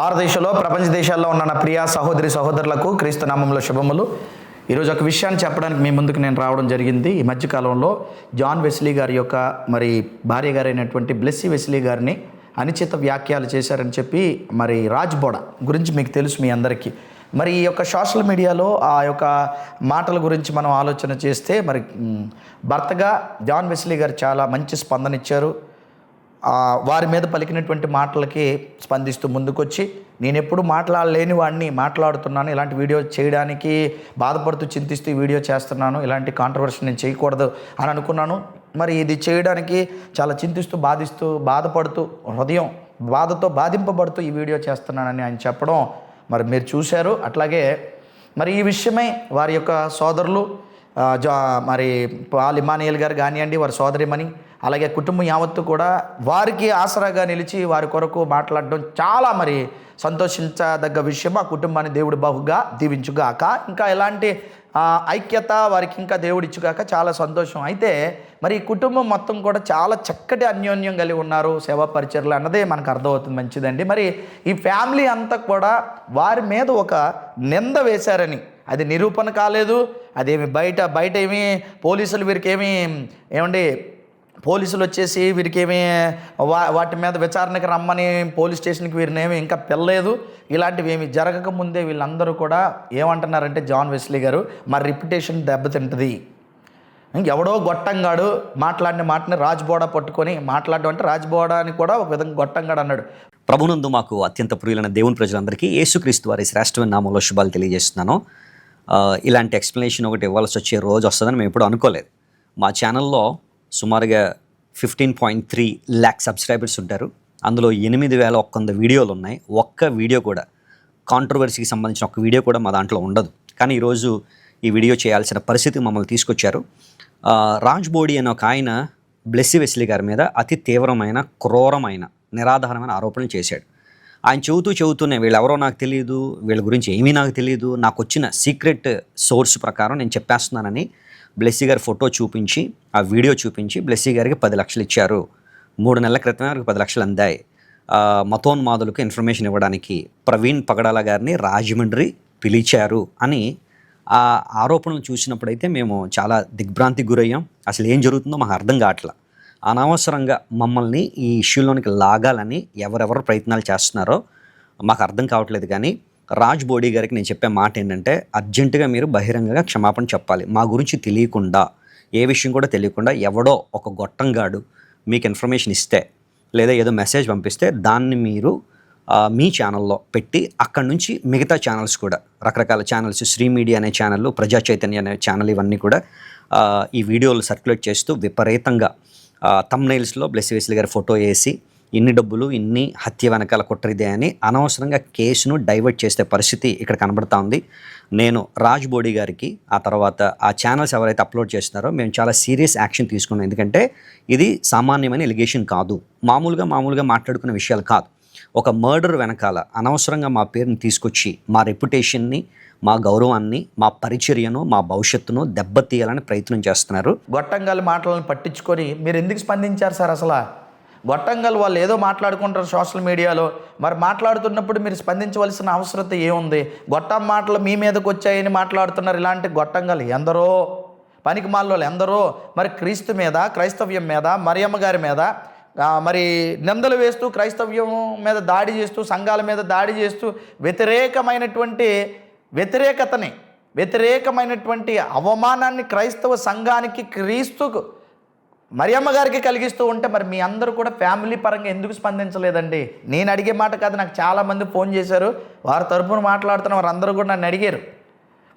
భారతదేశంలో ప్రపంచ దేశాల్లో ఉన్న నా ప్రియ సహోదరి సహోదరులకు క్రీస్తు నామంలో శుభములు. ఈరోజు ఒక విషయాన్ని చెప్పడానికి మీ ముందుకు నేను రావడం జరిగింది. ఈ మధ్యకాలంలో జాన్ వెస్లీ గారి యొక్క మరి భార్య గారైనటువంటి బ్లెస్సీ వెస్లీ గారిని అనిచిత వ్యాఖ్యలు చేశారని చెప్పి మరి రాజ్ బోడా గురించి మీకు తెలుసు మీ అందరికీ. మరి ఈ యొక్క సోషల్ మీడియాలో ఆ యొక్క మాటల గురించి మనం ఆలోచన చేస్తే మరి భర్తగా జాన్ వెస్లీ గారు చాలా మంచి స్పందన ఇచ్చారు. వారి మీద పలికినటువంటి మాటలకి స్పందిస్తూ ముందుకొచ్చి నేను ఎప్పుడు మాట్లాడలేని వాడిని మాట్లాడుతున్నాను ఇలాంటి వీడియో చేయడానికి బాధపడుతూ చింతిస్తూ వీడియో చేస్తున్నాను ఇలాంటి కాంట్రవర్సీ నేను చేయకూడదు అని అనుకున్నాను. మరి ఇది చేయడానికి చాలా చింతిస్తూ బాధిస్తూ బాధపడుతూ హృదయం బాధతో బాధింపబడుతూ ఈ వీడియో చేస్తున్నానని ఆయన చెప్పడం మరి మీరు చూశారు. అట్లాగే మరి ఈ విషయమై వారి యొక్క సోదరులు జా మరి పాల్ ఇమానియల్ గారు కానివ్వండి వారి సోదరిమని అలాగే కుటుంబం యావత్తు కూడా వారికి ఆసరాగా నిలిచి వారి కొరకు మాట్లాడడం చాలా మరి సంతోషించదగ్గ విషయం. ఆ కుటుంబాన్ని దేవుడు బహుగా దీవించుగాక. ఇంకా ఎలాంటి ఐక్యత వారికి ఇంకా దేవుడిచ్చుగాక చాలా సంతోషం. అయితే మరి ఈ కుటుంబం మొత్తం కూడా చాలా చక్కటి అన్యోన్యం కలిగి ఉన్నారు. సేవా పరిచర్లు అన్నదే మనకు అర్థమవుతుంది మంచిదండి. మరి ఈ ఫ్యామిలీ అంతా కూడా వారి మీద ఒక నింద వేశారని. అది నిరూపణ కాలేదు. అదేమి బయట బయట ఏమి పోలీసులు వీరికి ఏమి ఏమండి పోలీసులు వచ్చేసి వీరికి ఏమి వా వాటి మీద విచారణకి రమ్మని పోలీస్ స్టేషన్కి వీరినేమి ఇంకా పిల్లలేదు ఇలాంటివి ఏమి జరగక ముందే వీళ్ళందరూ కూడా ఏమంటున్నారంటే జాన్ వెస్లీ గారు మా రిప్యుటేషన్ దెబ్బతింటుంది ఎవడో గొట్టంగాడు మాట్లాడిన మాటని రాజ్బోడా పట్టుకొని మాట్లాడడం అంటే రాజ్బోడా అని కూడా ఒక విధంగా గొట్టంగాడు అన్నాడు. ప్రభునందు మాకు అత్యంత ప్రియులైన దేవుని ప్రజలందరికీ యేసుక్రీస్తు వారి శ్రేష్టమైన నామంలో శుభాలు తెలియజేస్తున్నాను. ఇలాంటి ఎక్స్ప్లెనేషన్ ఒకటి ఇవ్వాల్సి వచ్చే రోజు వస్తుందని మేము ఎప్పుడు అనుకోలేదు. మా ఛానల్లో సుమారుగా fifteen point three lakh subscribers ఉంటారు. అందులో ఎనిమిది వేల ఒక్క వంద వీడియోలు ఉన్నాయి. ఒక్క వీడియో కూడా కాంట్రవర్సీకి సంబంధించిన ఒక వీడియో కూడా మా దాంట్లో ఉండదు. కానీ ఈరోజు ఈ వీడియో చేయాల్సిన పరిస్థితి మమ్మల్ని తీసుకొచ్చారు. రాజ్ బోడీ అనే ఒక ఆయన బ్లెస్సి వెస్లీ గారి మీద అతి తీవ్రమైన క్రూరమైన నిరాధారమైన ఆరోపణలు చేశాడు. ఆయన చెబుతూ చెబుతూనే వీళ్ళెవరో నాకు తెలియదు వీళ్ళ గురించి ఏమీ నాకు తెలియదు నాకు వచ్చిన సీక్రెట్ సోర్స్ ప్రకారం నేను చెప్పేస్తున్నానని బ్లెస్సీ గారి ఫోటో చూపించి ఆ వీడియో చూపించి బ్లెస్సీ గారికి పది లక్షలు ఇచ్చారు. మూడు నెలల క్రితమే వారికి పది లక్షలు అందాయి. మతోన్మాదులకు ఇన్ఫర్మేషన్ ఇవ్వడానికి ప్రవీణ్ పగడాల గారిని రాజమండ్రి పిలిచారు అని ఆ ఆరోపణలు చూసినప్పుడైతే మేము చాలా దిగ్భ్రాంతికి గురయ్యాం. అసలు ఏం జరుగుతుందో మాకు అర్థం కావట్లా. అనవసరంగా మమ్మల్ని ఈ ఇష్యూలోనికి లాగాలని ఎవరెవరు ప్రయత్నాలు చేస్తున్నారో మాకు అర్థం కావట్లేదు కానీ రాజ్ బోడీ గారికి నేను చెప్పే మాట ఏంటంటే అర్జెంటుగా మీరు బహిరంగంగా క్షమాపణ చెప్పాలి. మా గురించి తెలియకుండా ఏ విషయం కూడా తెలియకుండా ఎవడో ఒక గొట్టంగాడు మీకు ఇన్ఫర్మేషన్ ఇస్తే లేదా ఏదో మెసేజ్ పంపిస్తే దాన్ని మీరు మీ ఛానల్లో పెట్టి అక్కడ నుంచి మిగతా ఛానల్స్ కూడా రకరకాల ఛానల్స్ శ్రీ మీడియా అనే ఛానల్ ప్రజా చైతన్య అనే ఛానల్ ఇవన్నీ కూడా ఈ వీడియోలు సర్క్యులేట్ చేస్తూ విపరీతంగా తమ్నైల్స్లో బ్లెస్ వేస్లీ గారి ఫోటో వేసి ఇన్ని డబ్బులు ఇన్ని హత్య వెనకాల కుట్రదే అని అనవసరంగా కేసును డైవర్ట్ చేసే పరిస్థితి ఇక్కడ కనబడతా ఉంది. నేను రాజ్ బోడీ గారికి ఆ తర్వాత ఆ ఛానల్స్ ఎవరైతే అప్లోడ్ చేస్తున్నారో మేము చాలా సీరియస్ యాక్షన్ తీసుకున్నాం. ఎందుకంటే ఇది సామాన్యమైన ఎలిగేషన్ కాదు. మామూలుగా మామూలుగా మాట్లాడుకునే విషయాలు కాదు. ఒక మర్డర్ వెనకాల అనవసరంగా మా పేరుని తీసుకొచ్చి మా రెప్యుటేషన్ని మా గౌరవాన్ని మా పరిచర్యను మా భవిష్యత్తును దెబ్బతీయాలని ప్రయత్నం చేస్తున్నారు. గొట్టంగాలి మాటలను పట్టించుకొని మీరు ఎందుకు స్పందించారు సార్ అసలు? గొట్టంగాలు వాళ్ళు ఏదో మాట్లాడుకుంటారు సోషల్ మీడియాలో. మరి మాట్లాడుతున్నప్పుడు మీరు స్పందించవలసిన అవసరత ఏముంది? గొట్టం మాటలు మీ మీదకు వచ్చాయని మాట్లాడుతున్నారు ఇలాంటి గొట్టంగల్ ఎందరో? పనికి మాల్లో ఎందరో? మరి క్రీస్తు మీద క్రైస్తవ్యం మీద మరియమ్మ గారి మీద మరి నిందలు వేస్తూ క్రైస్తవ్యం మీద దాడి చేస్తూ సంఘాల మీద దాడి చేస్తూ వ్యతిరేకమైనటువంటి వ్యతిరేకతని వ్యతిరేకమైనటువంటి అవమానాన్ని క్రైస్తవ సంఘానికి క్రీస్తుకు మరియమ్మ గారికి కలిగిస్తూ ఉంటే మరి మీ అందరూ కూడా ఫ్యామిలీ పరంగా ఎందుకు స్పందించలేదండి? నేను అడిగే మాట కాదు నాకు చాలామంది ఫోన్ చేశారు. వారి తరపున మాట్లాడుతున్న వారందరూ కూడా నన్ను అడిగారు.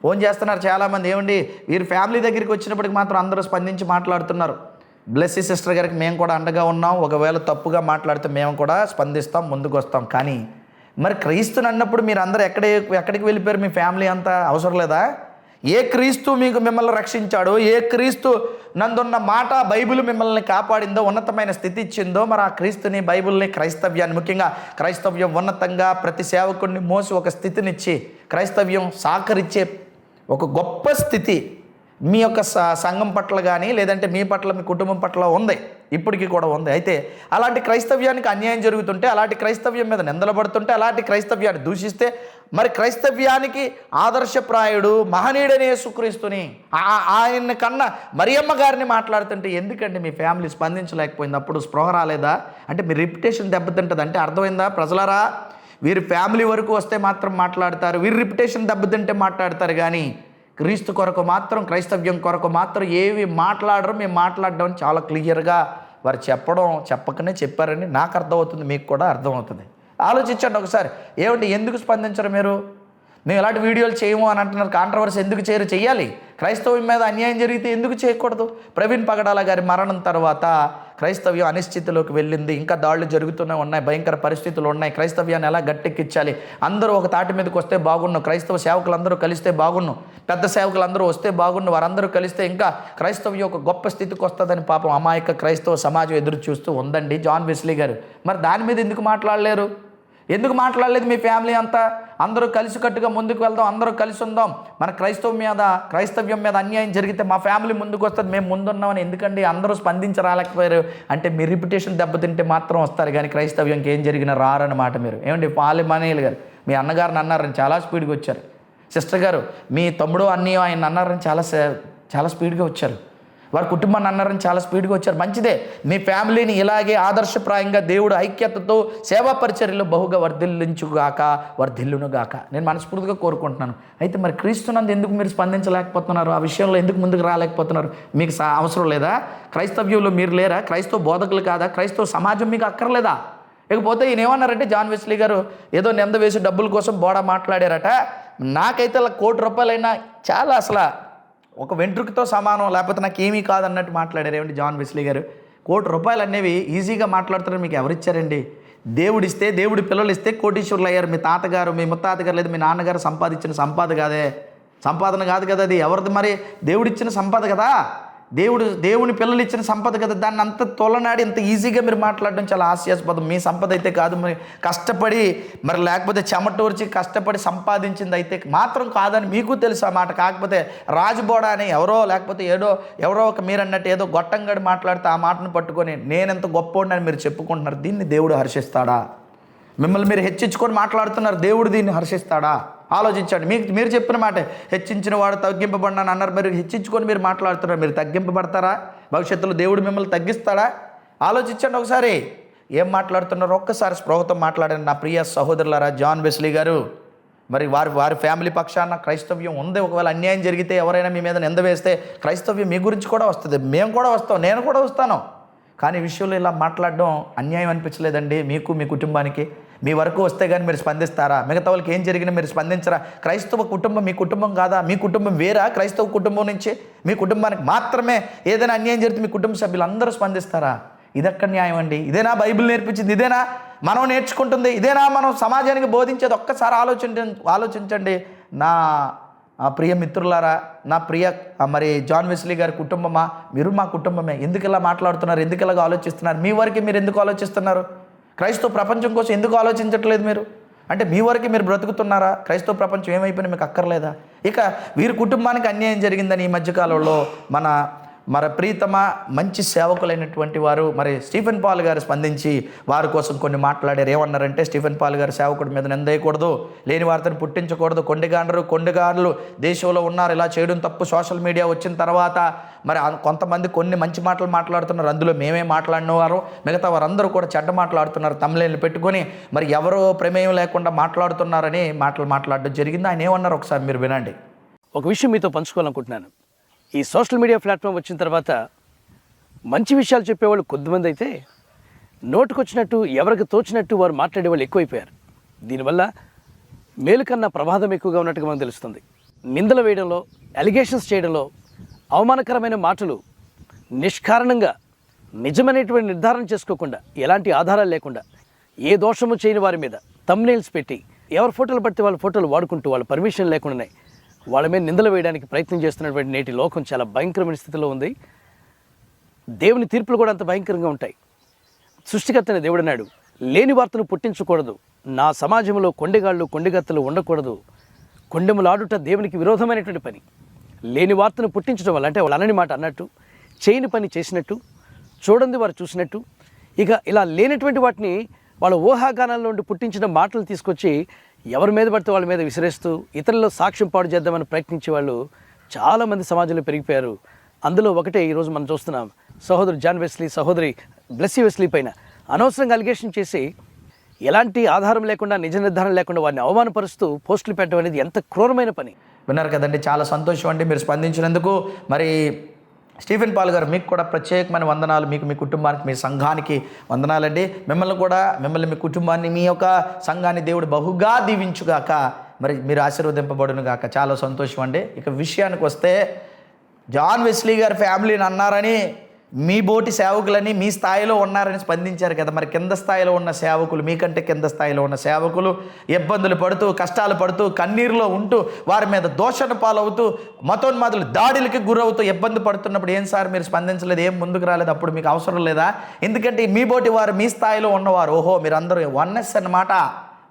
ఫోన్ చేస్తున్నారు చాలామంది ఏమండి వీరు ఫ్యామిలీ దగ్గరికి వచ్చినప్పటికి మాత్రం అందరూ స్పందించి మాట్లాడుతున్నారు. బ్లెస్సీ సిస్టర్ గారికి మేము కూడా అండగా ఉన్నాం. ఒకవేళ తప్పుగా మాట్లాడితే మేము కూడా స్పందిస్తాం ముందుకు వస్తాం. కానీ మరి క్రీస్తుని అన్నప్పుడు మీరు అందరూ ఎక్కడ ఎక్కడికి వెళ్ళిపోయారు? మీ ఫ్యామిలీ అంతా అవసరం లేదా? ఏ క్రీస్తు మీకు మిమ్మల్ని రక్షించాడో ఏ క్రీస్తు నందున్న మాట బైబిల్ మిమ్మల్ని కాపాడిందో ఉన్నతమైన స్థితి ఇచ్చిందో మరి ఆ క్రీస్తుని బైబిల్ని క్రైస్తవ్యాన్ని ముఖ్యంగా క్రైస్తవ్యం ఉన్నతంగా ప్రతి సేవకుడిని మోసి ఒక స్థితినిచ్చి క్రైస్తవ్యం సహకరించే ఒక గొప్ప స్థితి మీ యొక్క సంఘం పట్ల కానీ లేదంటే మీ పట్ల మీ కుటుంబం పట్ల ఉంది. ఇప్పటికీ కూడా ఉంది. అయితే అలాంటి క్రైస్తవ్యానికి అన్యాయం జరుగుతుంటే అలాంటి క్రైస్తవ్యం మీద నిందలు పడుతుంటే అలాంటి క్రైస్తవ్యాన్ని దూషిస్తే మరి క్రైస్తవ్యానికి ఆదర్శప్రాయుడు మహనీయుడని యేసుక్రీస్తుని ఆయన కన్నా మరియమ్మ గారిని మాట్లాడుతుంటే ఎందుకండి మీ ఫ్యామిలీ స్పందించలేకపోయింది? అప్పుడు స్పృహ రాలేదా? అంటే మీ రిప్యుటేషన్ దెబ్బతింటుంది అంటే అర్థమైందా ప్రజలరా? వీరి ఫ్యామిలీ వరకు వస్తే మాత్రం మాట్లాడతారు. వీరి రిప్యుటేషన్ దెబ్బతింటే మాట్లాడతారు కానీ క్రీస్తు కొరకు మాత్రం క్రైస్తవ్యం కొరకు మాత్రం ఏవి మాట్లాడరు మేము మాట్లాడడం చాలా క్లియర్గా వారు చెప్పడం చెప్పకనే చెప్పారని నాకు అర్థమవుతుంది మీకు కూడా అర్థమవుతుంది. ఆలోచించండి ఒకసారి ఏమంటే ఎందుకు స్పందించరు మీరు? మేము ఇలాంటి వీడియోలు చేయము అని అంటున్నారు. కాంట్రవర్సీ ఎందుకు చేయరు చేయాలి క్రైస్తవ్యం మీద అన్యాయం జరిగితే ఎందుకు చేయకూడదు? ప్రవీణ్ పగడాల గారి మరణం తర్వాత క్రైస్తవ్యం అనిశ్చితిలోకి వెళ్ళింది. ఇంకా దాడులు జరుగుతూనే ఉన్నాయి. భయంకర పరిస్థితులు ఉన్నాయి. క్రైస్తవ్యాన్ని ఎలా గట్టెక్కించాలి? అందరూ ఒక తాటి మీదకి వస్తే బాగున్ను క్రైస్తవ సేవకులందరూ కలిస్తే బాగున్ను పెద్ద సేవకులందరూ వస్తే బాగున్ను వారందరూ కలిస్తే ఇంకా క్రైస్తవ్యం ఒక గొప్ప స్థితికి వస్తుందని పాపం అమాయక క్రైస్తవ సమాజం ఎదురు చూస్తూ ఉందండి జాన్ వెస్లీ గారు. మరి దాని మీద ఎందుకు మాట్లాడలేరు? ఎందుకు మాట్లాడలేదు మీ ఫ్యామిలీ అంతా? అందరూ కలిసికట్టుగా ముందుకు వెళ్దాం అందరూ కలిసి ఉందాం. మన క్రైస్తవం మీద క్రైస్తవ్యం మీద అన్యాయం జరిగితే మా ఫ్యామిలీ ముందుకు వస్తుంది మేము ముందున్నామని. ఎందుకండి? అందరూ స్పందించి రాలేకపోయారు అంటే మీ రిప్యుటేషన్ దెబ్బతింటే మాత్రం వస్తారు కానీ క్రైస్తవ్యంకి ఏం జరిగినా రారన్నమాట మీరు. ఏమండి? పాలిమానేయులు గారు మీ అన్నగారిని అన్నారని చాలా స్పీడ్గా వచ్చారు. సిస్టర్ గారు మీ తమ్ముడు అన్నీ ఆయన అన్నారని చాలా చాలా స్పీడ్గా వచ్చారు. వారి కుటుంబాన్ని అన్నారని చాలా స్పీడ్గా వచ్చారు. మంచిదే. మీ ఫ్యామిలీని ఇలాగే ఆదర్శప్రాయంగా దేవుడు ఐక్యతతో సేవా పరిచర్యలు బహుగా వర్ధిల్లించుగాక వర్ధిల్లునుగాక. నేను మనస్ఫూర్తిగా కోరుకుంటున్నాను. అయితే మరి క్రీస్తునందు ఎందుకు మీరు స్పందించలేకపోతున్నారు? ఆ విషయంలో ఎందుకు ముందుకు రాలేకపోతున్నారు? మీకు అవసరం లేదా? క్రైస్తవ్యంలో మీరు లేరా? క్రైస్తవ బోధకులు కాదా? క్రైస్తవ సమాజం మీకు అక్కర్లేదా? ఇకపోతే ఈయన ఏమన్నారంటే జాన్ వెస్లీ గారు ఏదో నింద వేసి డబ్బుల కోసం బోడా మాట్లాడారట. నాకైతే అలా కోటి రూపాయలైనా చాలా అసలు ఒక వెంట్రుకతో సమానం లేకపోతే నాకు ఏమీ కాదన్నట్టు మాట్లాడారు. ఏమండి జాన్ వెస్లీ గారు? కోటి రూపాయలు అనేవి ఈజీగా మాట్లాడుతారు మీకు ఎవరిచ్చారండి దేవుడు ఇస్తే దేవుడి పిల్లలు ఇస్తే కోటీశ్వరులు అయ్యారు. మీ తాతగారు మీ ముత్తాతగారు లేదు మీ నాన్నగారు సంపాదించిన సంపాద కాదే. సంపాదన కాదు కదా అది. ఎవరిది మరి? దేవుడిచ్చిన సంపద కదా. దేవుడు దేవుని పిల్లలు ఇచ్చిన సంపద కదా దాన్ని అంత తొలనాడి ఇంత ఈజీగా మీరు మాట్లాడడం చాలా హాస్యాస్పదం. మీ సంపద అయితే కాదు మరి కష్టపడి మరి లేకపోతే చెమటూర్చి కష్టపడి సంపాదించింది అయితే మాత్రం కాదని మీకు తెలుసు ఆ మాట. కాకపోతే రాజుబోడా అని ఎవరో లేకపోతే ఏదో ఎవరో ఒక మీరు అన్నట్టు ఏదో గొట్టంగడి మాట్లాడితే ఆ మాటను పట్టుకొని నేనెంత గొప్పోడినని మీరు చెప్పుకుంటున్నారు దీన్ని దేవుడు హర్షిస్తాడా? మిమ్మల్ని మీరు హెచ్చించుకొని మాట్లాడుతున్నారు దేవుడు దీన్ని హర్షిస్తాడా? ఆలోచించండి. మీకు మీరు చెప్పిన మాట హెచ్చించిన వాడు తగ్గింపబడినాను అన్నారు. మీరు హెచ్చించుకొని మీరు మాట్లాడుతున్నారు. మీరు తగ్గింపబడతారా? భవిష్యత్తులో దేవుడు మిమ్మల్ని తగ్గిస్తాడా? ఆలోచించండి ఒకసారి. ఏం మాట్లాడుతున్నారో? ఒక్కసారి స్పృహతో మాట్లాడండి. నా ప్రియ సహోదరులారా జాన్ వెస్లీ గారు. మరి వారి వారి ఫ్యామిలీ పక్షాన క్రైస్తవ్యం ఉంది. ఒకవేళ అన్యాయం జరిగితే ఎవరైనా మీ మీద నింద వేస్తే క్రైస్తవ్యం మీ గురించి కూడా వస్తుంది. మేము కూడా వస్తాం. నేను కూడా వస్తాను. కానీ విషయంలో ఇలా మాట్లాడడం అన్యాయం అనిపించలేదండి. మీకు మీ కుటుంబానికి మీ వరకు వస్తే కానీ మీరు స్పందిస్తారా? మిగతా వాళ్ళకి ఏం జరిగినా మీరు స్పందించరా? క్రైస్తవ కుటుంబం మీ కుటుంబం కాదా? మీ కుటుంబం వేరా? క్రైస్తవ కుటుంబం నుంచి మీ కుటుంబానికి మాత్రమే ఏదైనా అన్యాయం జరిగితే మీ కుటుంబ సభ్యులు అందరూ స్పందిస్తారా? ఇదక్కడ న్యాయం అండి. ఇదేనా బైబిల్ నేర్పించింది? ఇదేనా మనం నేర్చుకుంటుంది? ఇదేనా మనం సమాజానికి బోధించేది? ఒక్కసారి ఆలోచించ ఆలోచించండి. నా ఆ ప్రియ మిత్రులారా నా ప్రియ మరి జాన్ వెస్లీ గారి కుటుంబమా? మీరు మా కుటుంబమే. ఎందుకు ఇలా మాట్లాడుతున్నారు? ఎందుకు ఇలాగ ఆలోచిస్తున్నారు? మీ వరకు మీరు ఎందుకు ఆలోచిస్తున్నారు? క్రైస్తవ ప్రపంచం కోసం ఎందుకు ఆలోచించట్లేదు మీరు? అంటే మీ వరకు మీరు బ్రతుకుతున్నారా? క్రైస్తవ ప్రపంచం ఏమైపోయినా మీకు అక్కర్లేదా? ఇక వీరి కుటుంబానికి అన్యాయం జరిగిందని ఈ మధ్యకాలంలో మన మరి ప్రీతమ మంచి సేవకులైనటువంటి వారు మరి స్టీఫెన్ పాల్ గారు స్పందించి వారి కోసం కొన్ని మాట్లాడారు. ఏమన్నారంటే స్టీఫెన్ పాల్ గారు సేవకుడి మీద నిందేయకూడదు లేని వార్తను పుట్టించకూడదు. కొండగాండరు కొండగారులు దేశంలో ఉన్నారు. ఇలా చేయడం తప్పు. సోషల్ మీడియా వచ్చిన తర్వాత మరి కొంతమంది కొన్ని మంచి మాటలు మాట్లాడుతున్నారు. అందులో మేమే మాట్లాడినవారు. మిగతా వారందరూ కూడా చెడ్డ మాట్లాడుతున్నారు. తమిళని పెట్టుకొని మరి ఎవరు ప్రమేయం లేకుండా మాట్లాడుతున్నారని మాటలు మాట్లాడడం జరిగింది. ఆయన ఏమన్నారు? ఒకసారి మీరు వినండి. ఒక విషయం మీతో పంచుకోవాలనుకుంటున్నాను. ఈ సోషల్ మీడియా ప్లాట్ఫామ్ వచ్చిన తర్వాత మంచి విషయాలు చెప్పేవాళ్ళు కొద్దిమంది అయితే నోటుకొచ్చినట్టు ఎవరికి తోచినట్టు వారు మాట్లాడే వాళ్ళు ఎక్కువైపోయారు. దీనివల్ల మేలు కన్నా ప్రమాదం ఎక్కువగా ఉన్నట్టుగా మనకు తెలుస్తుంది. నిందలు వేయడంలో అలిగేషన్స్ చేయడంలో అవమానకరమైన మాటలు నిష్కారణంగా నిజమైనటువంటి నిర్ధారణ చేసుకోకుండా ఎలాంటి ఆధారాలు లేకుండా ఏ దోషము చేయని వారి మీద తమ్నేల్స్ పెట్టి ఎవరి ఫోటోలు పడితే వాళ్ళ ఫోటోలు వాడుకుంటూ వాళ్ళ పర్మిషన్ లేకుండానే వాళ్ళ మీద నిందలు వేయడానికి ప్రయత్నం చేస్తున్నటువంటి నేటి లోకం చాలా భయంకరమైన స్థితిలో ఉంది. దేవుని తీర్పులు కూడా అంత భయంకరంగా ఉంటాయి. సృష్టికర్తని దేవుడన్నాడు లేని వార్తను పుట్టించకూడదు. నా సమాజంలో కొండెగాళ్ళు కొండెగత్తలు ఉండకూడదు. కొండెములాడుట దేవునికి విరోధమైనటువంటి పని. లేని వార్తను పుట్టించడం వల్ల అంటే వాళ్ళు అనని మాట అన్నట్టు చేయని పని చేసినట్టు చూడండి వారు చూసినట్టు. ఇక ఇలా లేనటువంటి వాటిని వాళ్ళ ఊహాగానాల్లో నుండి పుట్టించిన మాటలు తీసుకొచ్చి ఎవరి మీద పడితే వాళ్ళ మీద విసిరేస్తూ ఇతరులలో సాక్ష్యం పాడు చేద్దామని ప్రయత్నించే వాళ్ళు చాలామంది సమాజంలో పెరిగిపోయారు. అందులో ఒకటే ఈరోజు మనం చూస్తున్నాం. సహోదరు జాన్ వెస్లీ సహోదరి బ్లెస్సీ వెస్లీ పైన అనవసరంగా అలిగేషన్ చేసి ఎలాంటి ఆధారం లేకుండా నిజ నిర్ధారణ లేకుండా వారిని అవమానపరుస్తూ పోస్టులు పెట్టడం అనేది ఎంత క్రూరమైన పని. విన్నారు కదండి చాలా సంతోషం అండి మీరు స్పందించినందుకు. మరి స్టీఫెన్ పాల్ గారు మీకు కూడా ప్రత్యేకమైన వందనాలు. మీకు మీ కుటుంబానికి మీ సంఘానికి వందనాలండి. మిమ్మల్ని కూడా మిమ్మల్ని మీ కుటుంబాన్ని మీ యొక్క సంఘాన్ని దేవుడు బహుగా దీవించుగాక మరి మీరు ఆశీర్వదింపబడును గాక. చాలా సంతోషం అండి. ఇక విషయానికి వస్తే జాన్ వెస్లీ గారి ఫ్యామిలీని అన్నారని మీ బోటి సేవకులని మీ స్థాయిలో ఉన్నారని స్పందించారు కదా. మరి కింద స్థాయిలో ఉన్న సేవకులు మీకంటే కింద స్థాయిలో ఉన్న సేవకులు ఇబ్బందులు పడుతూ కష్టాలు పడుతూ కన్నీరులో ఉంటూ వారి మీద దోషణ పాలవుతూ మతోన్మాదులు దాడులకి గురవుతూ ఇబ్బంది పడుతున్నప్పుడు ఏం సార్ మీరు స్పందించలేదు ఏం ముందుకు రాలేదు అప్పుడు మీకు అవసరం లేదా? ఎందుకంటే మీ బోటి వారు మీ స్థాయిలో ఉన్నవారు. ఓహో మీరు అందరూ వన్నెస్ అన్నమాట.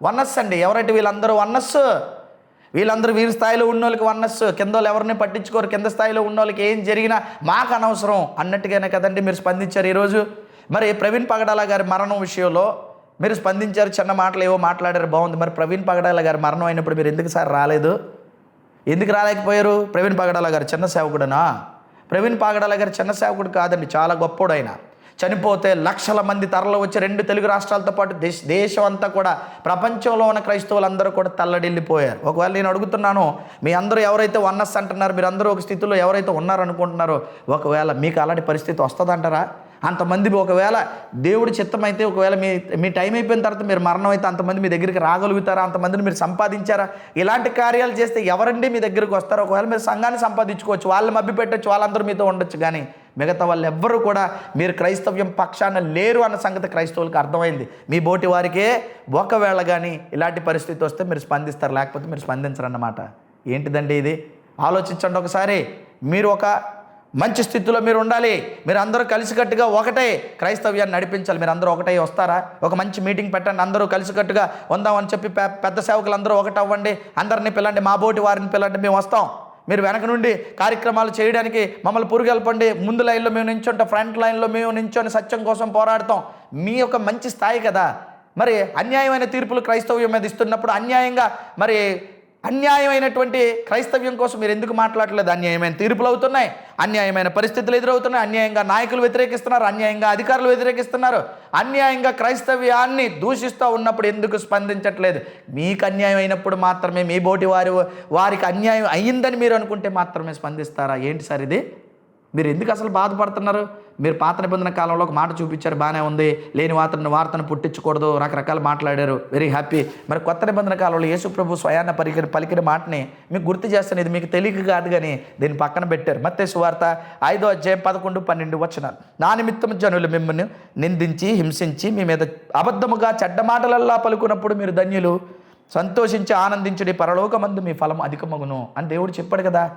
వన్ఎస్ అండి. ఎవరైతే వీళ్ళందరూ వన్నస్? వీళ్ళందరూ వీరి స్థాయిలో ఉన్న వాళ్ళకి వన్నెస్ కింద వాళ్ళు ఎవరిని పట్టించుకోరు కింద స్థాయిలో ఉన్న వాళ్ళకి ఏం జరిగినా మాకు అనవసరం అన్నట్టుగానే కదండి మీరు స్పందించారు ఈరోజు. మరి ప్రవీణ్ పగడాల గారి మరణం విషయంలో మీరు స్పందించారు చిన్న మాటలు ఏవో మాట్లాడారు బాగుంది. మరి ప్రవీణ్ పగడాల గారి మరణం అయినప్పుడు మీరు ఎందుకు సార్ రాలేదు? ఎందుకు రాలేకపోయారు ప్రవీణ్ పగడాల గారు? చిన్న సేవకుడనా? ప్రవీణ్ పాగడాల గారు చిన్న సేవకుడు కాదండి చాలా గొప్పోడు ఆయన. చనిపోతే లక్షల మంది తరలి వచ్చి రెండు తెలుగు రాష్ట్రాలతో పాటు దేశ దేశం అంతా కూడా ప్రపంచంలో ఉన్న క్రైస్తవులందరూ కూడా తల్లడిల్లిపోయారు. ఒకవేళ నేను అడుగుతున్నాను మీ అందరూ ఎవరైతే వన్నస్ అంటున్నారు మీరు అందరూ ఒక స్థితిలో ఎవరైతే ఉన్నారనుకుంటున్నారో ఒకవేళ మీకు అలాంటి పరిస్థితి వస్తుందంటారా? అంతమంది ఒకవేళ దేవుడి చిత్తం అయితే ఒకవేళ మీ మీ టైం అయిపోయిన తర్వాత మీరు మరణం అయితే అంతమంది మీ దగ్గరికి రాగలుగుతారా? అంతమందిని మీరు సంపాదించారా? ఇలాంటి కార్యాలు చేస్తే ఎవరండి మీ దగ్గరికి వస్తారో? ఒకవేళ మీరు సంఘాన్ని సంపాదించుకోవచ్చు వాళ్ళు మభ్య పెట్టచ్చు వాళ్ళందరూ మీతో ఉండొచ్చు. కానీ మిగతా వాళ్ళు ఎవ్వరూ కూడా మీరు క్రైస్తవ్యం పక్షాన లేరు అన్న సంగతి క్రైస్తవులకు అర్థమైంది. మీ బోటి వారికే ఒకవేళ కానీ ఇలాంటి పరిస్థితి వస్తే మీరు స్పందిస్తారు లేకపోతే మీరు స్పందించరన్నమాట. ఏంటిదండి ఇది? ఆలోచించండి ఒకసారి. మీరు ఒక మంచి స్థితిలో మీరు ఉండాలి. మీరు అందరూ కలిసికట్టుగా ఒకటే క్రైస్తవ్యాన్ని నడిపించాలి. మీరు అందరూ ఒకటే వస్తారా? ఒక మంచి మీటింగ్ పెట్టండి అందరూ కలిసికట్టుగా ఉందామని చెప్పి పెద్ద సేవకులు అందరూ ఒకటవ్వండి. అందరినీ పిల్లండి మా బోటి వారిని పిల్లండి మేము వస్తాం. మీరు వెనక నుండి కార్యక్రమాలు చేయడానికి మమ్మల్ని పురుగెల్పండి ముందు లైన్లో మేము నించుంటాం ఫ్రంట్ లైన్లో మేము నించొని సత్యం కోసం పోరాడతాం. మీ యొక్క మంచి స్థాయి కదా. మరి అన్యాయమైన తీర్పులు క్రైస్తవ్యం మీద ఇస్తున్నప్పుడు అన్యాయంగా మరి అన్యాయమైనటువంటి క్రైస్తవ్యం కోసం మీరు ఎందుకు మాట్లాడలేదు? అన్యాయమైన తీర్పులు అవుతున్నాయి. అన్యాయమైన పరిస్థితులు ఎదురవుతున్నాయి. అన్యాయంగా నాయకులు వ్యతిరేకిస్తున్నారు. అన్యాయంగా అధికారులు వ్యతిరేకిస్తున్నారు. అన్యాయంగా క్రైస్తవ్యాన్ని దూషిస్తూ ఉన్నప్పుడు ఎందుకు స్పందించట్లేదు? మీకు అన్యాయం అయినప్పుడు మాత్రమే మీ బోటి వారి వారికి అన్యాయం అయ్యిందని మీరు అనుకుంటే మాత్రమే స్పందిస్తారా? ఏంటి సార్ ఇది? మీరు ఎందుకు అసలు బాధపడుతున్నారు? మీరు పాత నిబంధన కాలంలో ఒక మాట చూపించారు బాగానే ఉంది. లేని వార్తను వార్తను పుట్టించకూడదు రకరకాల మాట్లాడారు. వెరీ హ్యాపీ మరి కొత్త నిబంధన కాలంలో యేసు ప్రభు స్వయాన పలికిన పలికిన మాటని మీకు గుర్తు చేస్తాను ఇది మీకు తెలియక కాదు కానీ దీన్ని పక్కన పెట్టారు. మత్తే సువార్త ఐదో అధ్యాయం పదకొండు పన్నెండు వచనాలు. నా నిమిత్తం జనులు మిమ్మల్ని నిందించి హింసించి మీ మీద అబద్ధముగా చెడ్డ మాటలల్లా పలుకున్నప్పుడు మీరు ధన్యులు. సంతోషించి ఆనందించుడి పరలోకమందు మీ ఫలం అధికమగును అని దేవుడు చెప్పాడు కదా.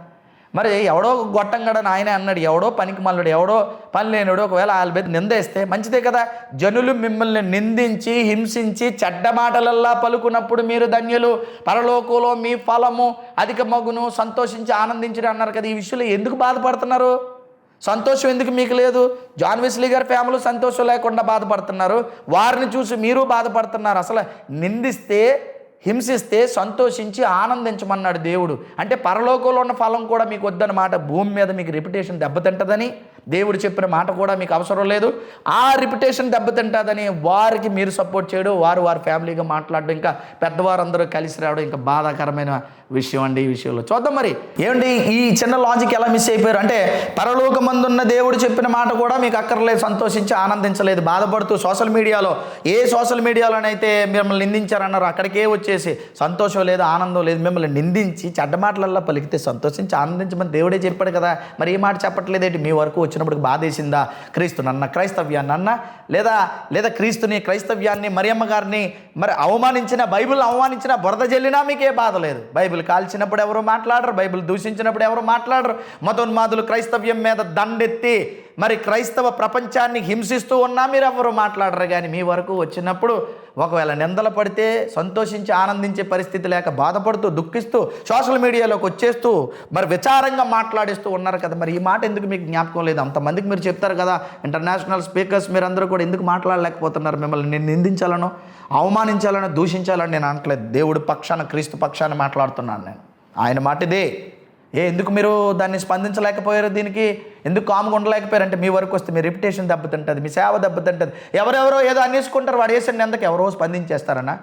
మరి ఎవడో గొట్టంగడని నాయన అన్నాడు ఎవడో పనికి మల్లుడు ఎవడో పని లేనుడు ఒకవేళ వాళ్ళ మీద నిందేస్తే మంచిదే కదా. జనులు మిమ్మల్ని నిందించి హింసించి చెడ్డ మాటలల్లా పలుకున్నప్పుడు మీరు ధన్యులు. పరలోకంలో మీ ఫలము అధిక మగును సంతోషించి ఆనందించడం అన్నారు కదా. ఈ విషయంలో ఎందుకు బాధపడుతున్నారు? సంతోషం ఎందుకు మీకు లేదు? జాన్ విస్లీ గారి ఫ్యామిలీ సంతోషం లేకుండా బాధపడుతున్నారు. వారిని చూసి మీరు బాధపడుతున్నారు. అసలు నిందిస్తే హింసిస్తే సంతోషించి ఆనందించమన్నాడు దేవుడు. అంటే పరలోకంలో ఉన్న ఫలం కూడా మీకు వద్దనమాట భూమి మీద మీకు రెప్యుటేషన్ దెబ్బతింటదని దేవుడు చెప్పిన మాట కూడా మీకు అవసరం లేదు. ఆ రిప్యుటేషన్ దెబ్బతింటుందని వారికి మీరు సపోర్ట్ చేయడం వారు వారి ఫ్యామిలీగా మాట్లాడడం ఇంకా పెద్దవారందరూ కలిసి రావడం ఇంకా బాధాకరమైన విషయం అండి ఈ విషయంలో. చూద్దాం మరి. ఏమండి ఈ చిన్న లాజిక్ ఎలా మిస్ అయిపోయారు? అంటే పరలోకమందున్న దేవుడు చెప్పిన మాట కూడా మీకు అక్కర్లేదు సంతోషించి ఆనందించలేదు బాధపడుతూ సోషల్ మీడియాలో ఏ సోషల్ మీడియాలోనైతే మిమ్మల్ని నిందించారన్నారు అక్కడికే వచ్చేసి సంతోషం లేదు ఆనందం లేదు మిమ్మల్ని నిందించి చెడ్డ మాటలల్లో పలికితే సంతోషించి ఆనందించమని దేవుడే చెప్పాడు కదా. మరి ఈ మాట చెప్పట్లేదేంటి? మీ వరకు వచ్చినప్పుడు బాధేసిందా? క్రీస్తు నన్న క్రైస్తవ్యాన్ని అన్న లేదా లేదా క్రీస్తుని క్రైస్తవ్యాన్ని మరియమ్మ గారిని మరి అవమానించిన బైబిల్ అవమానించిన బురద జల్లినా మీకే బాధ లేదు. బైబిల్ కాల్చినప్పుడు ఎవరు మాట్లాడరు? బైబిల్ దూషించినప్పుడు ఎవరు మాట్లాడరు? మతోన్మాదులు క్రైస్తవ్యం మీద దండెత్తి మరి క్రైస్తవ ప్రపంచాన్ని హింసిస్తూ ఉన్నా మీరు ఎవరు మాట్లాడరు కానీ మీ వరకు వచ్చినప్పుడు ఒకవేళ నిందలు పడితే సంతోషించి ఆనందించే పరిస్థితి లేక బాధపడుతూ దుఃఖిస్తూ సోషల్ మీడియాలోకి వచ్చేస్తూ మరి విచారంగా మాట్లాడిస్తూ ఉన్నారు కదా మరి ఈ మాట ఎందుకు మీకు జ్ఞాపకం లేదు? అంతమందికి మీరు చెప్తారు కదా ఇంటర్నేషనల్ స్పీకర్స్ మీరు అందరూ కూడా ఎందుకు మాట్లాడలేకపోతున్నారు మిమ్మల్ని? నేను నిందించాలనో అవమానించాలనో దూషించాలని నేను అనట్లేదు. దేవుడి పక్షాన క్రీస్తు పక్షాన మాట్లాడుతున్నాను నేను. ఆయన మాట ఇదే ఏ ఎందుకు మీరు దాన్ని స్పందించలేకపోయారు దీనికి? ఎందుకు కామ్గా ఉండలేకపోయారు? అంటే మీ వరకు వస్తే మీ రెప్యుటేషన్ దెబ్బతింటుంది మీ సేవ దెబ్బతింటుంది. ఎవరెవరో ఏదో అనేసుకుంటారు వాడు వేసిన ఎందుకు ఎవరో స్పందించేస్తారన్నా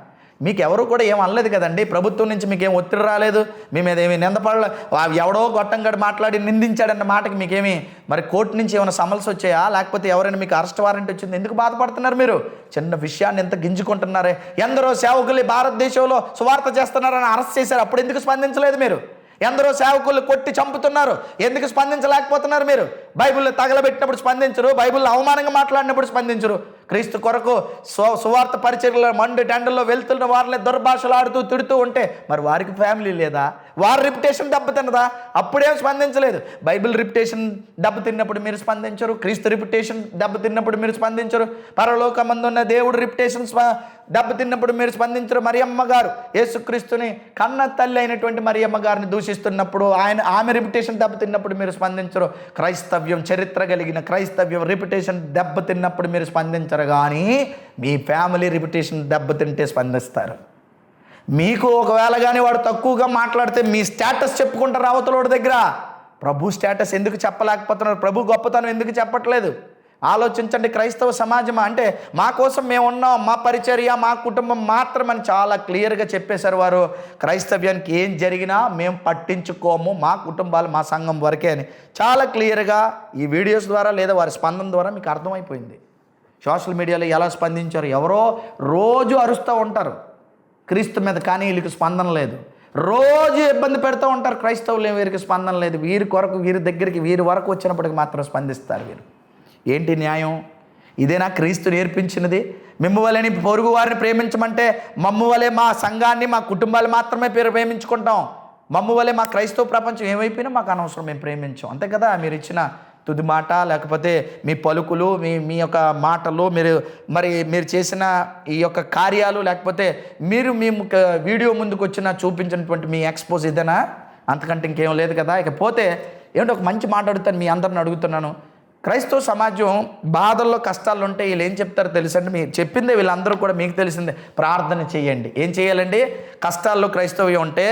మీకు ఎవరు కూడా ఏం అనలేదు కదండి. ప్రభుత్వం నుంచి మీకు ఏం ఒత్తిడి రాలేదు. మీ మీద ఏమి నిందపడలే ఎవడో గొట్టంగాడు మాట్లాడి నిందించాడన్న మాటకి మీకేమి మరి కోర్టు నుంచి ఏమైనా సమస్య వచ్చాయా? లేకపోతే ఎవరైనా మీకు అరెస్ట్ వారెంట్ వచ్చింది? ఎందుకు బాధపడుతున్నారు మీరు? చిన్న విషయాన్ని ఎంత గింజుకుంటున్నారే? ఎందరో సేవకులు భారతదేశంలో సువార్త చేస్తున్నారని అరెస్ట్ చేశారు. అప్పుడు ఎందుకు స్పందించలేదు మీరు? ఎందరో సేవకులు కొట్టి చంపుతున్నారు. ఎందుకు స్పందించలేకపోతున్నారు మీరు? బైబిల్ తగలబెట్టినప్పుడు స్పందించరు బైబిల్ అవమానంగా మాట్లాడినప్పుడు స్పందించరు. క్రీస్తు కొరకు సు సువార్త పరిచర్లో మండు టెండల్లో వెళ్తున్న వారిని దుర్భాషలు ఆడుతూ తిడుతూ ఉంటే మరి వారికి ఫ్యామిలీ లేదా? వారి రిప్యుటేషన్ దెబ్బతిన్నదా అప్పుడేం స్పందించలేదు. బైబిల్ రిప్యుటేషన్ దెబ్బతిన్నప్పుడు మీరు స్పందించరు. క్రీస్తు రిప్యుటేషన్ దెబ్బతిన్నప్పుడు మీరు స్పందించరు. పరలోకమందున్న దేవుడు రిప్యుటేషన్ స్వ దెబ్బతిన్నప్పుడు మీరు స్పందించరు. మరియమ్మ గారు యేసుక్రీస్తుని కన్న తల్లి అయినటువంటి మరియమ్మ గారిని దూషిస్తున్నప్పుడు ఆయన ఆమె రిప్యుటేషన్ దెబ్బతిన్నప్పుడు మీరు స్పందించరు. క్రైస్తవ్యం చరిత్ర కలిగిన క్రైస్తవ్యం రిప్యుటేషన్ దెబ్బతిన్నప్పుడు మీరు స్పందించరు కానీ మీ ఫ్యామిలీ రిప్యుటేషన్ దెబ్బతింటే స్పందిస్తారు. మీకు ఒకవేళ కానీ వాడు తక్కువగా మాట్లాడితే మీ స్టేటస్ చెప్పుకుంటారు అవతలోడి దగ్గర. ప్రభు స్టేటస్ ఎందుకు చెప్పలేకపోతున్నారు? ప్రభు గొప్పతనం ఎందుకు చెప్పట్లేదు? ఆలోచించండి క్రైస్తవ సమాజం అంటే మా కోసం మేము ఉన్నాం మా పరిచర్య మా కుటుంబం మాత్రమని చాలా క్లియర్గా చెప్పేశారు వారు. క్రైస్తవ్యానికి ఏం జరిగినా మేము పట్టించుకోము మా కుటుంబాలు మా సంఘం వరకే అని. చాలా క్లియర్గా ఈ వీడియోస్ ద్వారా లేదా వారి స్పందన ద్వారా మీకు అర్థమైపోయింది. సోషల్ మీడియాలో ఎలా స్పందించారు? ఎవరో రోజు అరుస్తూ ఉంటారు. క్రీస్తు మీద కానీ వీళ్ళకి స్పందన లేదు. రోజు ఇబ్బంది పెడుతూ ఉంటారు క్రైస్తవులు వీరికి స్పందన లేదు. వీరి కొరకు వీరి దగ్గరికి వీరి వరకు వచ్చినప్పటికి మాత్రం స్పందిస్తారు వీరు. ఏంటి న్యాయం? ఇదేనా క్రీస్తు నేర్పించినది? మిమ్మవలని పొరుగు వారిని ప్రేమించమంటే మమ్ము వలె మా సంఘాన్ని మా కుటుంబాలు మాత్రమే పేరు ప్రేమించుకుంటాం. మమ్ము వలె మా క్రైస్తవ ప్రపంచం ఏమైపోయినా మాకు అనవసరం మేము ప్రేమించాం. అంతే కదా? మీరు ఇచ్చిన తుది మాట లేకపోతే మీ పలుకులు మీ మీ యొక్క మాటలు మీరు మరి మీరు చేసిన ఈ యొక్క కార్యాలు లేకపోతే మీరు మీ వీడియో ముందుకు వచ్చిన చూపించినటువంటి మీ ఎక్స్పోజ్ ఇదేనా అంతకంటే ఇంకేం లేదు కదా? ఇకపోతే ఏంటో ఒక మంచి మాట అడుగుతాను మీ అందరిని అడుగుతున్నాను. క్రైస్తవ సమాజం బాధల్లో కష్టాలు ఉంటే వీళ్ళు ఏం చెప్తారో తెలుసండి? మీరు చెప్పిందే వీళ్ళందరూ కూడా మీకు తెలిసిందే. ప్రార్థన చేయండి. ఏం చేయాలండి? కష్టాల్లో క్రైస్తవ్యం ఉంటే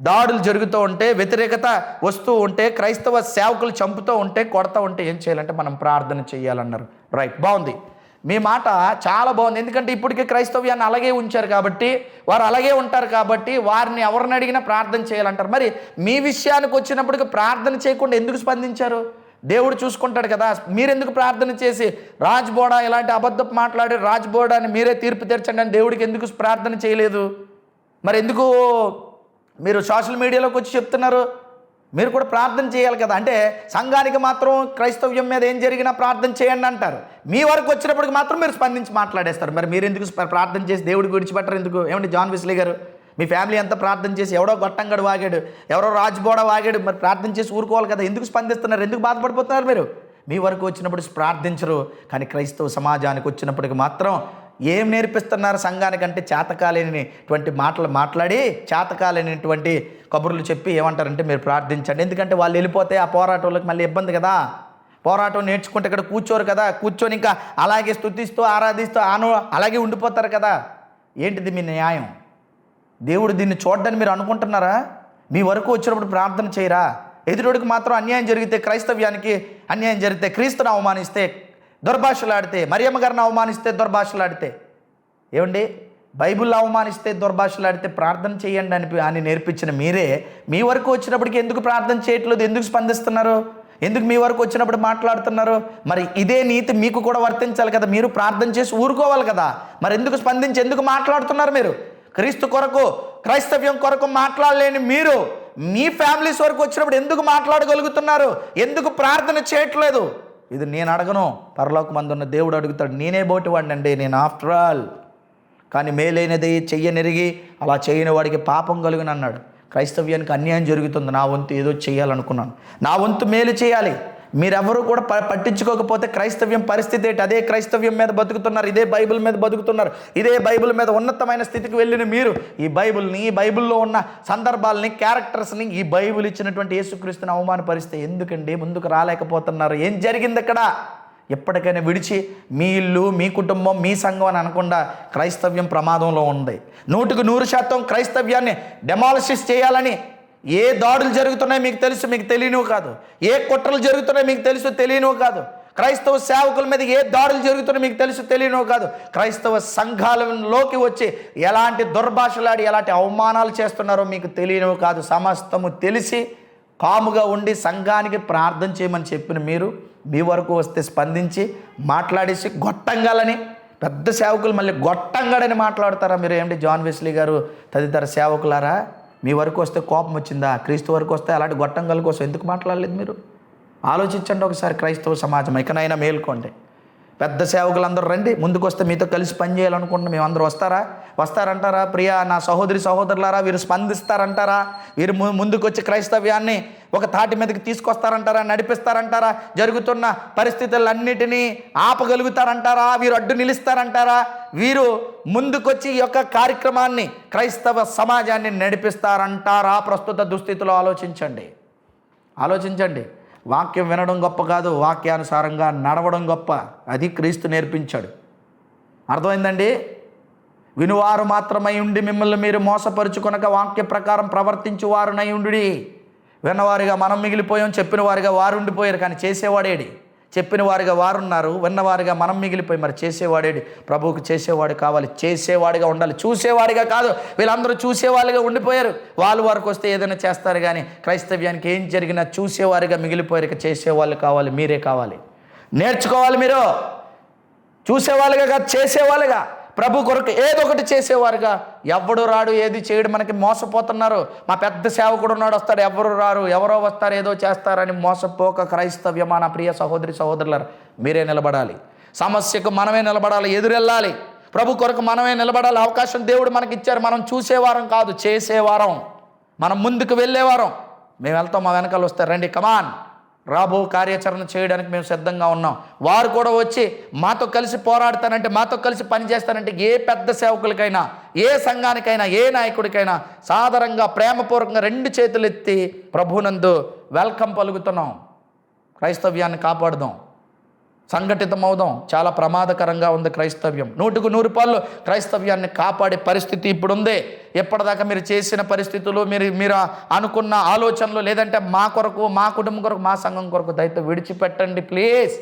దాడులు జరుగుతూ ఉంటే వ్యతిరేకత వస్తూ ఉంటే క్రైస్తవ సేవకులు చంపుతూ ఉంటే కొడతా ఉంటే ఏం చేయాలంటే మనం ప్రార్థన చేయాలన్నారు. రైట్ బాగుంది. మీ మాట చాలా బాగుంది. ఎందుకంటే ఇప్పటికే క్రైస్తవ్యాన్ని అలాగే ఉంచారు కాబట్టి వారు అలాగే ఉంటారు కాబట్టి వారిని ఎవరిని అడిగినా ప్రార్థన చేయాలంటారు. మరి మీ విషయానికి వచ్చినప్పటికి ప్రార్థన చేయకుండా ఎందుకు స్పందించారు? దేవుడు చూసుకుంటాడు కదా. మీరెందుకు ప్రార్థన చేసి రాజ్బోడా ఇలాంటి అబద్ధపు మాట్లాడి రాజ్బోడాని మీరే తీర్పు తీర్చండి అని దేవుడికి ఎందుకు ప్రార్థన చేయలేదు? మరి ఎందుకు మీరు సోషల్ మీడియాలోకి వచ్చి చెప్తున్నారు మీరు కూడా ప్రార్థన చేయాలి కదా. అంటే సంఘానికి మాత్రం క్రైస్తవ్యం మీద ఏం జరిగినా ప్రార్థన చేయండి అంటారు. మీ వరకు వచ్చినప్పటికి మాత్రం మీరు స్పందించి మాట్లాడేస్తారు. మరి మీరు ఎందుకు ప్రార్థన చేసి దేవుడికి విడిచిపెట్టరు ఎందుకు? ఏమంటే జాన్ విస్లీ గారు? మీ ఫ్యామిలీ అంతా ప్రార్థన చేసి ఎవడో గొట్టంగడు వాగాడు ఎవరో రాజుబోడ వాగాడు మరి ప్రార్థన చేసి ఊరుకోవాలి కదా. ఎందుకు స్పందిస్తున్నారు? ఎందుకు బాధపడిపోతున్నారు మీరు? మీ వరకు వచ్చినప్పుడు ప్రార్థించరు కానీ క్రైస్తవ సమాజానికి వచ్చినప్పటికి మాత్రం ఏం నేర్పిస్తున్నారు సంఘానికంటే చేతకాలేనిటువంటి మాటలు మాట్లాడి చేతకాలేనిటువంటి కబుర్లు చెప్పి ఏమంటారంటే మీరు ప్రార్థించండి. ఎందుకంటే వాళ్ళు వెళ్ళిపోతే ఆ పోరాటంలోకి మళ్ళీ ఇబ్బంది కదా. పోరాటం నేర్చుకుంటే ఇక్కడ కూర్చోరు కదా. కూర్చొని ఇంకా అలాగే స్తుతిస్తూ ఆరాధిస్తూ ఆను అలాగే ఉండిపోతారు కదా. ఏంటిది మీ న్యాయం? దేవుడు దీన్ని చూడడానికి మీరు అనుకుంటున్నారా? మీ వరకు వచ్చినప్పుడు ప్రార్థన చేయరా? ఎదురుడికి మాత్రం అన్యాయం జరిగితే క్రైస్తవ్యానికి అన్యాయం జరిగితే క్రీస్తుని అవమానిస్తే దుర్భాషలాడితే మరియమ్మ గారిని అవమానిస్తే దుర్భాషలాడితే. ఏమండి? బైబిల్ అవమానిస్తే దుర్భాషలాడితే ప్రార్థన చేయండి అని అని నేర్పించిన మీరే మీ వరకు వచ్చినప్పటికి ఎందుకు ప్రార్థన చేయట్లేదు? ఎందుకు స్పందిస్తున్నారు? ఎందుకు మీ వరకు వచ్చినప్పుడు మాట్లాడుతున్నారు? మరి ఇదే నీతి మీకు కూడా వర్తించాలి కదా. మీరు ప్రార్థన చేసి ఊరుకోవాలి కదా. మరి ఎందుకు స్పందించి ఎందుకు మాట్లాడుతున్నారు మీరు? క్రీస్తు కొరకు క్రైస్తవ్యం కొరకు మాట్లాడలేని మీరు మీ ఫ్యామిలీస్ వరకు వచ్చినప్పుడు ఎందుకు మాట్లాడగలుగుతున్నారు? ఎందుకు ప్రార్థన చేయట్లేదు? ఇది నేను అడగను. పరలోక మందు దేవుడు అడుగుతాడు నేనే బోటివాడినండి నేను ఆఫ్టర్ ఆల్ కానీ మేలైనది చెయ్యనెరిగి అలా చేయని వాడికి పాపం కలుగునన్నాడు. క్రైస్తవ్యానికి అన్యాయం జరుగుతుంది. నా వంతు ఏదో చేయాలనుకున్నాను నా వంతు మేలు చేయాలి. మీరెవరూ కూడా ప పట్టించుకోకపోతే క్రైస్తవ్యం పరిస్థితి ఏంటి? అదే క్రైస్తవ్యం మీద బతుకుతున్నారు ఇదే బైబిల్ మీద బతుకుతున్నారు ఇదే బైబిల్ మీద ఉన్నతమైన స్థితికి వెళ్ళిన మీరు ఈ బైబిల్ని ఈ బైబిల్లో ఉన్న సందర్భాలని క్యారెక్టర్స్ని ఈ బైబిల్ ఇచ్చినటువంటి యేసుక్రీస్తుని అవమానపరిస్తే ఎందుకండి? ముందుకు రాలేకపోతున్నారు. ఏం జరిగింది ఇక్కడ ఎప్పటికైనా విడిచి మీ ఇల్లు మీ కుటుంబం మీ సంఘం అని అనకుండా క్రైస్తవ్యం ప్రమాదంలో ఉంది. నూటికి నూరు శాతం క్రైస్తవ్యాన్ని డెమాలిసిస్ చేయాలని ఏ దాడులు జరుగుతున్నాయో మీకు తెలుసు మీకు తెలియనివి కాదు. ఏ కుట్రలు జరుగుతున్నాయో మీకు తెలుసు తెలియనివి కాదు. క్రైస్తవ సేవకుల మీద ఏ దాడులు జరుగుతున్నాయి మీకు తెలుసు తెలియనివి కాదు. క్రైస్తవ సంఘాలలోకి వచ్చి ఎలాంటి దుర్భాషలాడి ఎలాంటి అవమానాలు చేస్తున్నారో మీకు తెలియనివి కాదు. సమస్తము తెలిసి కాముగా ఉండి సంఘానికి ప్రార్థన చేయమని చెప్పిన మీరు మీ వరకు వస్తే స్పందించి మాట్లాడేసి గొట్టంగాలని పెద్ద సేవకులు మళ్ళీ గొట్టంగాడని మాట్లాడతారా మీరు? ఏంటి జాన్ వెస్లీ గారు తదితర సేవకులారా? మీ వరకు వస్తే కోపం వచ్చిందా? క్రీస్తు వరకు వస్తే అలాంటి గొట్టంగల కోసం ఎందుకు మాట్లాడలేదు మీరు? ఆలోచించండి ఒకసారి క్రైస్తవ సమాజం ఇకనైనా మేల్కోండి పెద్ద సేవకులందరూ రండి ముందుకు వస్తే మీతో కలిసి పని మేము మేమందరూ వస్తారా? వస్తారంటారా? ప్రియా నా సహోదరి సహోదరులారా వీరు స్పందిస్తారంటారా? వీరు ముందుకు వచ్చి క్రైస్తవ్యాన్ని ఒక తాటి మీదకి తీసుకొస్తారంటారా? నడిపిస్తారంటారా? జరుగుతున్న పరిస్థితులన్నిటినీ ఆపగలుగుతారంటారా? వీరు అడ్డు నిలుస్తారంటారా? వీరు ముందుకొచ్చి ఈ యొక్క కార్యక్రమాన్ని క్రైస్తవ సమాజాన్ని నడిపిస్తారంటారా? ప్రస్తుత దుస్థితిలో ఆలోచించండి. ఆలోచించండి. వాక్యం వినడం గొప్ప కాదు వాక్యానుసారంగా నడవడం గొప్ప. అది క్రీస్తు నేర్పించాడు. అర్థమైందండి? వినువారు మాత్రమై ఉండి మిమ్మల్ని మీరు మోసపరుచుకొనక వాక్య ప్రకారం ప్రవర్తించువారునై ఉండుడి. విన్నవారిగా మనం మిగిలిపోయాం చెప్పిన వారిగా వారు ఉండిపోయారు కానీ చేసేవాడేడి? చెప్పిన వారిగా వారున్నారు విన్నవారిగా మనం మిగిలిపోయి మరి చేసేవాడేడు ప్రభువుకు చేసేవాడు కావాలి. చేసేవాడిగా ఉండాలి. చూసేవాడిగా కాదు వీళ్ళందరూ చూసేవాళ్ళుగా ఉండిపోయారు. వాళ్ళు వారికి వస్తే ఏదైనా చేస్తారు కానీ క్రైస్తవ్యానికి ఏం జరిగినా చూసేవారిగా మిగిలిపోయారు ఇక చేసేవాళ్ళు కావాలి మీరే కావాలి. నేర్చుకోవాలి మీరు. చూసేవాళ్ళుగా కాదు చేసేవాళ్ళుగా. ప్రభు కొరకు ఏదో ఒకటి చేసేవారుగా. ఎవడు రాడు ఏది చేయడు మనకి మోసపోతున్నారు. మా పెద్ద సేవకుడు ఉన్నాడు వస్తాడు ఎవరు రారు ఎవరో వస్తారు ఏదో చేస్తారని మోసపోక క్రైస్తవ్యమా నా ప్రియ సహోదరి సహోదరులారు? మీరే నిలబడాలి. సమస్యకు మనమే నిలబడాలి ఎదురెళ్ళాలి. ప్రభు కొరకు మనమే నిలబడాలి. అవకాశం దేవుడు మనకి ఇచ్చారు మనం చూసేవారం కాదు చేసేవారం. మనం ముందుకు వెళ్ళేవారం. మేము వెళ్తాం మా వెనకాల వస్తారు. రండి కమాన్. రాబో కార్యాచరణ చేయడానికి మేము సిద్ధంగా ఉన్నాం. వారు కూడా వచ్చి మాతో కలిసి పోరాడతానంటే మాతో కలిసి పనిచేస్తానంటే ఏ పెద్ద సేవకులకైనా ఏ సంఘానికైనా ఏ నాయకుడికైనా సాధారణంగా ప్రేమపూర్వకంగా రెండు చేతులు ఎత్తి ప్రభునందు వెల్కమ్ పలుకుతున్నాం. క్రైస్తవ్యాన్ని కాపాడుదాం. సంఘటితమవుదాం. చాలా ప్రమాదకరంగా ఉంది క్రైస్తవ్యం. నూటికి నూరు పాళ్ళు క్రైస్తవ్యాన్ని కాపాడే పరిస్థితి ఇప్పుడు ఉంది ఎప్పటిదాకా మీరు చేసిన పరిస్థితులు మీరు మీరు అనుకున్న ఆలోచనలు లేదంటే మా కొరకు మా కుటుంబం కొరకు మా సంఘం కొరకు దయతో విడిచిపెట్టండి ప్లీజ్.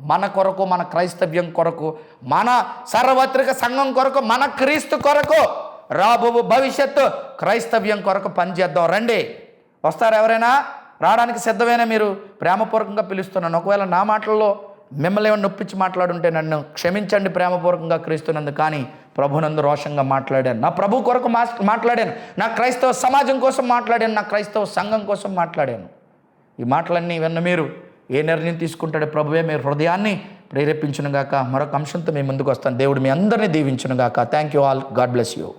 మన కొరకు మన క్రైస్తవ్యం కొరకు మన సార్వత్రిక సంఘం కొరకు మన క్రీస్తు కొరకు రాబో భవిష్యత్తు క్రైస్తవ్యం కొరకు పనిచేద్దాం. రండి. వస్తారు ఎవరైనా? రావడానికి సిద్ధమైన మీరు? ప్రేమపూర్వకంగా పిలుస్తున్నాను. ఒకవేళ నా మాటల్లో మిమ్మల్ని ఏమైనా నొప్పించి మాట్లాడుంటే నన్ను క్షమించండి ప్రేమపూర్వకంగా క్రీస్తునందు కానీ ప్రభునందు రోషంగా మాట్లాడాను. నా ప్రభు కొరకు మా మాట్లాడాను. నా క్రైస్తవ సమాజం కోసం మాట్లాడాను. నా క్రైస్తవ సంఘం కోసం మాట్లాడాను. ఈ మాటలన్నీ విన్న మీరు ఏ నిర్ణయం తీసుకుంటాడో ప్రభువే మీ హృదయాన్ని ప్రేరేపించునుగాక. మరొక అంశంతో మీ ముందుకు వస్తాను దేవుడు మీ అందరినీ దీవించునుగాక. Thank you all God bless you